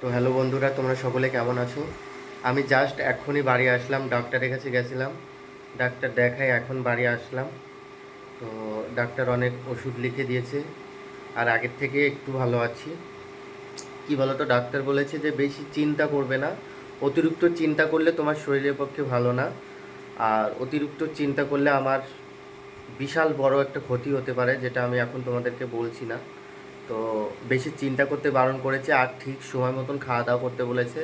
তো হ্যালো বন্ধুরা, তোমরা সকলে কেমন আছো? আমি জাস্ট এখনই বাড়ি আসলাম, ডাক্তারের কাছে গেছিলাম। ডাক্তার দেখাই এখন বাড়ি আসলাম। তো ডাক্তার অনেক ওষুধ লিখে দিয়েছে, আর আগের থেকে একটু ভালো আছি। কি বলো তো ডাক্তার বলেছে যে বেশি চিন্তা করবে না, অতিরিক্ত চিন্তা করলে তোমার শরীরের পক্ষে ভালো না, আর অতিরিক্ত চিন্তা করলে আমার বিশাল বড় একটা ক্ষতি হতে পারে, যেটা আমি এখন তোমাদেরকে বলছি না। তো বেশি চিন্তা করতে বারণ করেছে, আর ঠিক সময় মতন খাওয়া দাওয়া করতে বলেছে,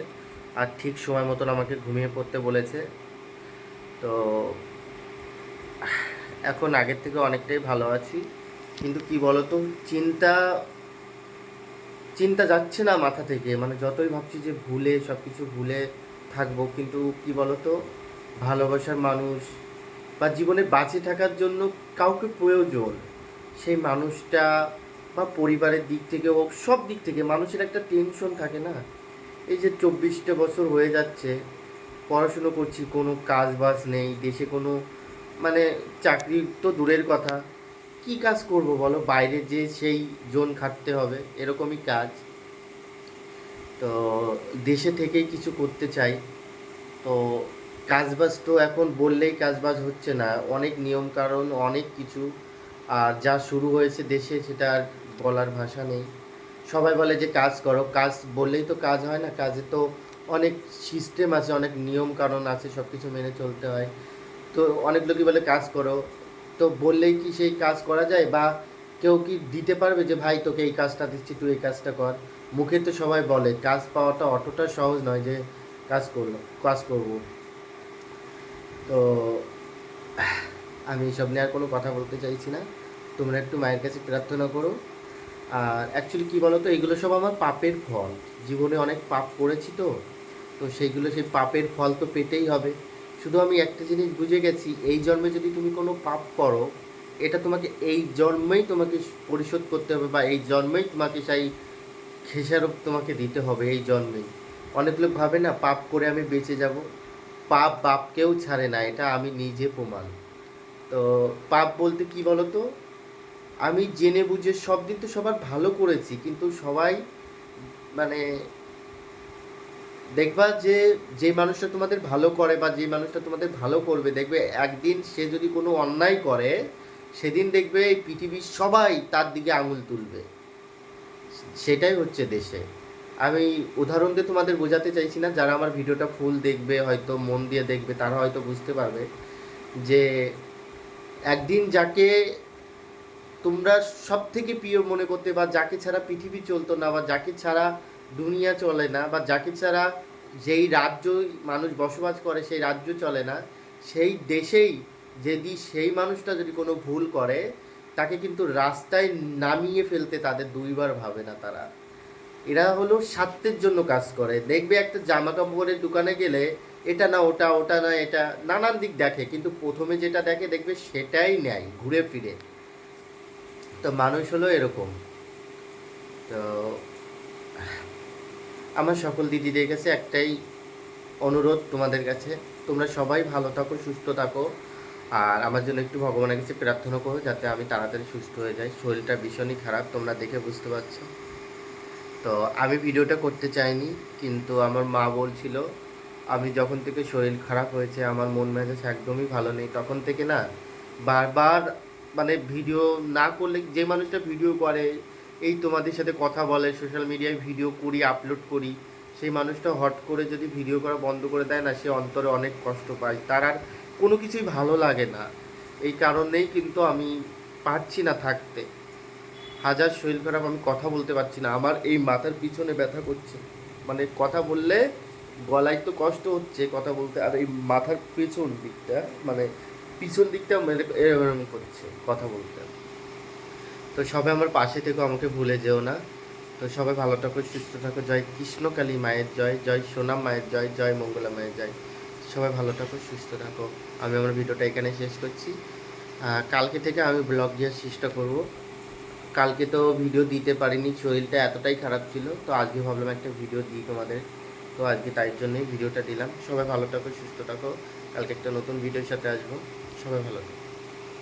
আর ঠিক সময় মতন আমাকে ঘুমিয়ে পড়তে বলেছে। তো এখন আগের থেকে অনেকটাই ভালো আছি। কিন্তু কি বলতো, চিন্তা চিন্তা যাচ্ছে না মাথা থেকে। মানে যতই ভাবছি যে ভুলে সব কিছু ভুলে থাকব, কিন্তু কি বলতো, ভালোবাসার মানুষ বা জীবনে বাঁচে থাকার জন্য কাউকে প্রয়োজন। সেই মানুষটা বা পরিবারের দিক থেকে হোক, সব দিক থেকে মানুষের একটা টেনশন থাকে না? এই যে চব্বিশটা বছর হয়ে যাচ্ছে, পড়াশুনো করছি, কোনো কাজ বাজ নেই, দেশে কোনো মানে চাকরি তো দূরের কথা। কি কাজ করব বলো? বাইরে যে সেই জোন খাটতে হবে, এরকমই কাজ। তো দেশে থেকেই কিছু করতে চাই। তো কাজবাজ তো এখন বললেই কাজবাজ হচ্ছে না। অনেক নিয়ম কারণ অনেক কিছু। আর যা শুরু হয়েছে দেশে, সেটা আর বলার ভাষা নেই। সবাই বলে যে, কাজ করো। কাজ বললেই তো কাজ হয় না। কাজে তো অনেক সিস্টেম আছে, অনেক নিয়ম কারণ আছে সব কিছু মেনে চলতে হয়। তো অনেক লোকই বলে, কাজ করো। তো বললেই কি সেই কাজ করা যায়? বা কেউ কি দিতে পারবে যে, ভাই, তোকে এই কাজটা দিচ্ছি, তুই এই কাজটা কর? মুখে তো সবাই বলে, কাজ পাওয়াটা অতটা সহজ নয় যে, কাজ করল, কাজ করব। তো আমি এসব নিয়ে আর কোনো কথা বলতে চাইছি না। তোমরা একটু মায়ের কাছে প্রার্থনা করো। আর অ্যাকচুয়ালি কী বলো তো এগুলো সব আমার পাপের ফল। জীবনে অনেক পাপ করেছি তো তো সেইগুলো সেই পাপের ফল তো পেতেই হবে। শুধু আমি একটা জিনিস বুঝে গেছি, এই জন্মে যদি তুমি কোনো পাপ করো, এটা তোমাকে এই জন্মেই তোমাকে পরিশোধ করতে হবে বা এই জন্মেই তোমাকে সেই খেসারোপ তোমাকে দিতে হবে এই জন্মেই। অনেক লোক ভাবে না, পাপ করে আমি বেঁচে যাব। পাপ বাপকেও ছাড়ে না, এটা আমি নিজে প্রমাণ। তো পাপ বলতে কি বলো তো আমি জেনে বুঝে সব দিন তো সবার ভালো করেছি, কিন্তু সবাই মানে দেখবা যে যে মানুষটা তোমাদের ভালো করে বা যে মানুষটা তোমাদের ভালো করবে, দেখবে একদিন সে যদি কোনো অন্যায় করে, সেদিন দেখবে এই পৃথিবীর সবাই তার দিকে আঙুল তুলবে। সেটাই হচ্ছে দেশে। আমি উদাহরণ দিয়ে তোমাদের বোঝাতে চাইছি না, যারা আমার ভিডিওটা ফুল দেখবে, হয়তো মন দিয়ে দেখবে, তারা হয়তো বুঝতে পারবে যে, একদিন যাকে তোমরা সব থেকে প্রিয় মনে করতে বা যাকে ছাড়া পৃথিবী চলতো না বা যাকে ছাড়া দুনিয়া চলে না বা যাকে ছাড়া যেই রাজ্য মানুষ বসবাস করে সেই রাজ্য চলে না, সেই দেশেই যদি সেই মানুষটা যদি কোনো ভুল করে, তাকে কিন্তু রাস্তায় নামিয়ে ফেলতে তাদের দুইবার ভাবে না তারা। এরা হলো স্বার্থের জন্য কাজ করে। দেখবে একটা জামা কাপড়ের দোকানে গেলে এটা না, ওটা ওটা না, এটা নানান দিক দেখে, কিন্তু প্রথমে যেটা দেখে দেখবে সেটাই নেয় ঘুরে ফিরে। তো মানুষ হলো এরকম। তো আমার সকল দিদিদের কাছে একটাই অনুরোধ তোমাদের কাছে। তোমরা সবাই ভালো থাকো, সুস্থ থাকো। আর আমার জন্য একটু ভগবানের কাছে প্রার্থনা করো যাতে আমি তাড়াতাড়ি সুস্থ হয়ে যাই। শরীরটা ভীষণই খারাপ, তোমরা দেখে বুঝতে পারছ। তো আমি ভিডিওটা করতে চাইনি, কিন্তু আমার মা বলছিল, আমি যখন থেকে শরীর খারাপ হয়েছে, আমার মন মেজাজ একদমই ভালো নেই। তখন থেকে না বারবার মানে ভিডিও না করলে, যে মানুষটা ভিডিও করে, এই তোমাদের সাথে কথা বলে সোশ্যাল মিডিয়ায় ভিডিও করি আপলোড করি, সেই মানুষটা হট করে যদি ভিডিও করা বন্ধ করে দেয় না, সে অন্তরে অনেক কষ্ট পায়। তার আর কোনো কিছুই ভালো লাগে না। এই কারণেই কিন্তু আমি পারছি না থাকতে। হাজার শরীর খারাপ, আমি কথা বলতে পারছি না। আমার এই মাথার পিছনে ব্যথা করছে। মানে কথা বললে গলায় তো কষ্ট হচ্ছে কথা বলতে, আর এই মাথার পিছন দিকটা মানে পিছন দিকটা এরকম করছে, কথা বলতে। তো সবাই আমার পাশে থেকে, আমাকে ভুলে যেও না। তো সবাই ভালো থাকো, সুস্থ থাকো। জয় কৃষ্ণকালী মায়ের জয় জয় সোনাম মায়ের জয় জয় মঙ্গলা মায়ের জয়। সবাই ভালো থাকো, সুস্থ থাকো। আমি আমার ভিডিওটা এখানে শেষ করছি। কালকে থেকে আমি ব্লগ দেওয়ার চেষ্টা করব। কালকে তো ভিডিও দিতে পারিনি, শরীরটা এতটাই খারাপ ছিল। তো আজকে ভাবলাম একটা ভিডিও দিই তোমাদের। তো আজকে তাই জন্যই ভিডিওটা দিলাম। সবাই ভালো থাকো, সুস্থ থাকো। কালকে একটা নতুন ভিডিওর সাথে আসব। সবাই ভালো থাকো